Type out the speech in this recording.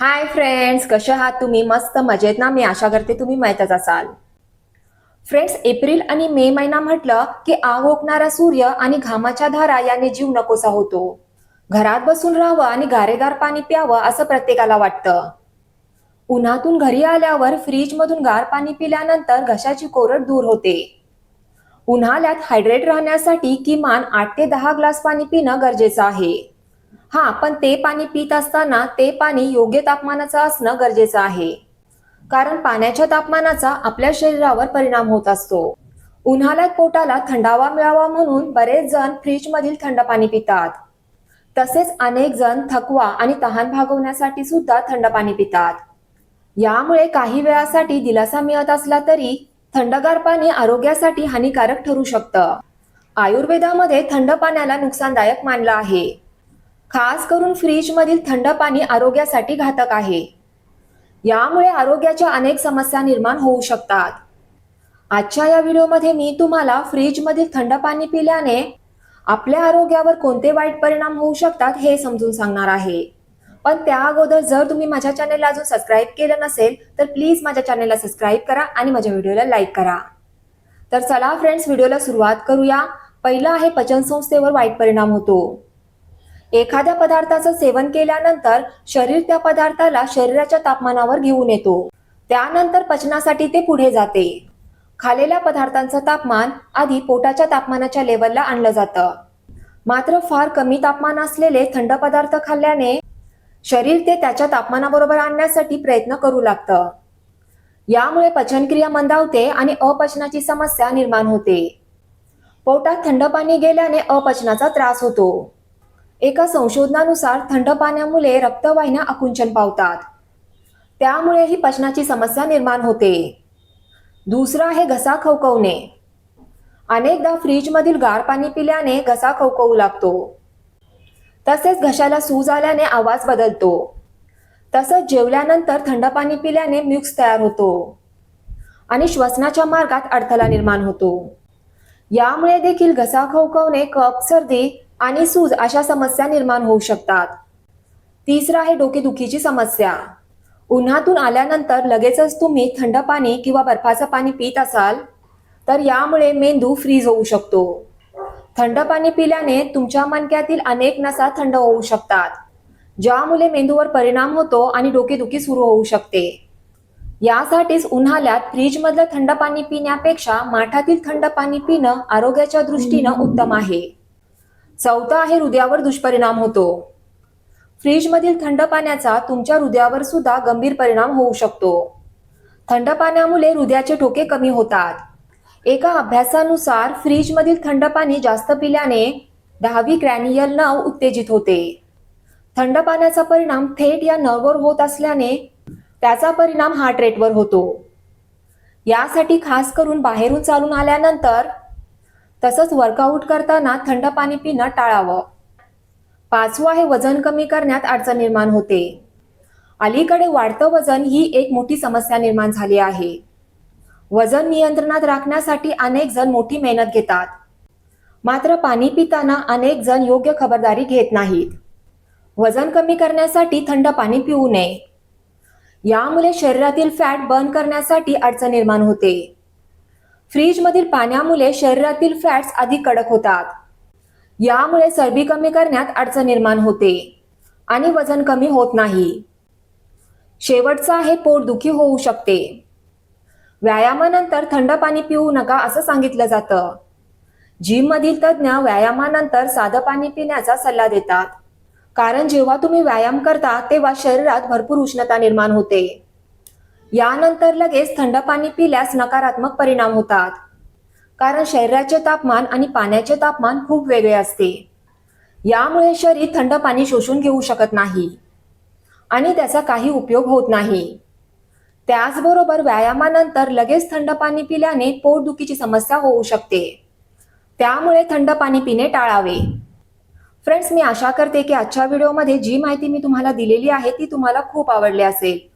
Hi friends कसे आहात तुम्ही? मस्त मजेत ना? मी आशा करते तुम्ही माहीतच असाल. फ्रेंड्स एप्रिल आणि मे महिना म्हटलं की आग ओकणारा सूर्य आणि घामाच्या धारा याने जीव नकोसा होतो. घरात बसून राहावं आणि गारेगार पाणी प्यावं असं प्रत्येकाला वाटतं. उन्हातून घरी आल्यावर फ्रीजमधून गार पाणी पिल्यानंतर घशाची कोरड दूर होते. उन्हाळ्यात हायड्रेट राहण्यासाठी किमान आठ ते दहा ग्लास पाणी पिणं गरजेचं आहे. हा पण ते पाणी पित असताना ते पाणी योग्य तापमानाचं असणं गरजेचं आहे. कारण पाण्याच्या तापमानाचा आपल्या शरीरावर परिणाम होत असतो. उन्हाळ्यात पोटाला थंडावा मिळावा म्हणून बरेच जण फ्रीजमधील थंड पाणी पितात. तसेच अनेक जण थकवा आणि तहान भागवण्यासाठी सुद्धा थंड पाणी पितात. यामुळे काही वेळासाठी दिलासा मिळत असला तरी थंडगार पाणी आरोग्यासाठी हानिकारक ठरू शकतं. आयुर्वेदामध्ये थंड पाण्याला नुकसानदायक मानलं आहे. खास करून फ्रीजमधील थंड पाणी आरोग्यासाठी घातक आहे. यामुळे आरोग्याच्या अनेक समस्या निर्माण होऊ शकतात. आजच्या या व्हिडिओमध्ये मी तुम्हाला फ्रीजमधील थंड पाणी पिल्याने आपल्या आरोग्यावर कोणते वाईट परिणाम होऊ शकतात हे समजून सांगणार आहे. पण त्या अगोदर जर तुम्ही माझ्या चॅनेलला अजून सबस्क्राईब केलं नसेल तर प्लीज माझ्या चॅनेलला सबस्क्राईब करा आणि माझ्या व्हिडिओला लाईक करा. तर चला फ्रेंड्स व्हिडिओला सुरुवात करूया. पहिला आहे पचनसंस्थेवर वाईट परिणाम होतो. एखाद्या पदार्थाचं सेवन केल्यानंतर शरीर त्या पदार्थाला शरीराच्या तापमानावर घेऊन येतो. त्यानंतर पचनासाठी ते पुढे जाते. खालेल्या पदार्थांचं तापमान आधी पोटाच्या तापमानाच्या लेवलला आणलं जातं. मात्र फार कमी तापमान असलेले थंड पदार्थ खाल्ल्याने शरीर ते त्याच्या तापमानाबरोबर आणण्यासाठी प्रयत्न करू लागतं. यामुळे पचनक्रिया मंदावते आणि अपचनाची समस्या निर्माण होते. पोटात थंड पाणी गेल्याने अपचनाचा त्रास होतो. एका संशोधनानुसार थंड पाण्यामुळे रक्तवाहिन्या आकुंचन पावतात. त्यामुळे ही पचनाची समस्या निर्माण होते. दुसरं आहे घसा खवखवणे. अनेकदा फ्रीजमधील गार पाणी पिल्याने घसा खवखवू लागतो. तसेच घशाला सूज आल्याने आवाज बदलतो. तसंच जेवल्यानंतर थंड पाणी पिल्याने म्युक्स तयार होतो. आणि श्वसनाच्या मार्गात अडथळा निर्माण होतो. यामुळे देखील घसा खवखवणे कप सर्दी आणि सूज अशा समस्या निर्माण होऊ शकतात. तिसरं आहे डोकेदुखीची समस्या. उन्हातून आल्यानंतर लगेचच तुम्ही थंड पाणी किंवा बर्फाचं पाणी पित असाल तर यामुळे मेंदू फ्रीज होऊ शकतो. थंड पाणी पिल्याने तुमच्या मणक्यातील अनेक नसा थंड होऊ शकतात ज्यामुळे मेंदूवर परिणाम होतो आणि डोकेदुखी सुरू होऊ शकते. यासाठीच उन्हाळ्यात फ्रीजमधलं थंड पाणी पिण्यापेक्षा माठातील थंड पाणी पिणं आरोग्याच्या दृष्टीनं उत्तम आहे. चौथा आहे हृदयावर दुष्परिणाम होतो. फ्रीजमधील थंड पाण्याचा तुमच्या हृदयावर सुद्धा गंभीर परिणाम होऊ शकतो. थंड पाण्यामुळे हृदयाचे ठोके कमी होतात. एका अभ्यासानुसार फ्रीजमधील थंड पाणी जास्त पिल्याने दहावी क्रॅनियल नव उत्तेजित होते. थंड पाण्याचा परिणाम थेट या नर्ववर होत असल्याने त्याचा परिणाम हार्ट रेटवर होतो. यासाठी खास करून बाहेरून चालून आल्यानंतर तसंच वर्कआउट करताना थंड पाणी पिणं टाळावं. पाचवं आहे वजन कमी करण्यात अडचण निर्माण होते. अलीकडे वाढतं वजन ही एक मोठी समस्या निर्माण झाली आहे. वजन नियंत्रणात राखण्यासाठी अनेक जण मोठी मेहनत घेतात. मात्र पाणी पिताना अनेक जण योग्य खबरदारी घेत नाहीत. वजन कमी करण्यासाठी थंड पाणी पिऊ नये. यामुळे शरीरातील फॅट बर्न करण्यासाठी अडचण निर्माण होते. फ्रीजमधील पाण्यामुळे शरीरातील फॅट्स अधिक कडक होतात. यामुळे चरबी कमी करण्यात अडचण निर्माण होते आणि वजन कमी होत नाही. शेवटचा आहे पोटदुखी होऊ शकते. व्यायामानंतर थंड पाणी पिऊ नका असं सांगितलं जातं. जिममधील तज्ज्ञ व्यायामानंतर साधं पाणी पिण्याचा सल्ला देतात. कारण जेव्हा तुम्ही व्यायाम करता तेव्हा शरीरात भरपूर उष्णता निर्माण होते. यानंतर लगेच थंड पाणी पिल्यास नकारात्मक परिणाम होतात. कारण शरीराचे तापमान आणि पाण्याचे तापमान खूप वेगळे असते. यामुळे शरीर थंड पाणी शोषून घेऊ शकत नाही. आणि त्याचा काही उपयोग होत नाही. त्याचबरोबर व्यायामानंतर लगेच थंड पाणी पिल्याने पोटदुखीची समस्या होऊ शकते. त्यामुळे थंड पाणी पिणे टाळावे. फ्रेंड्स मी आशा करते की आजच्या व्हिडिओमध्ये जी माहिती मी तुम्हाला दिलेली आहे ती तुम्हाला खूप आवडली असेल.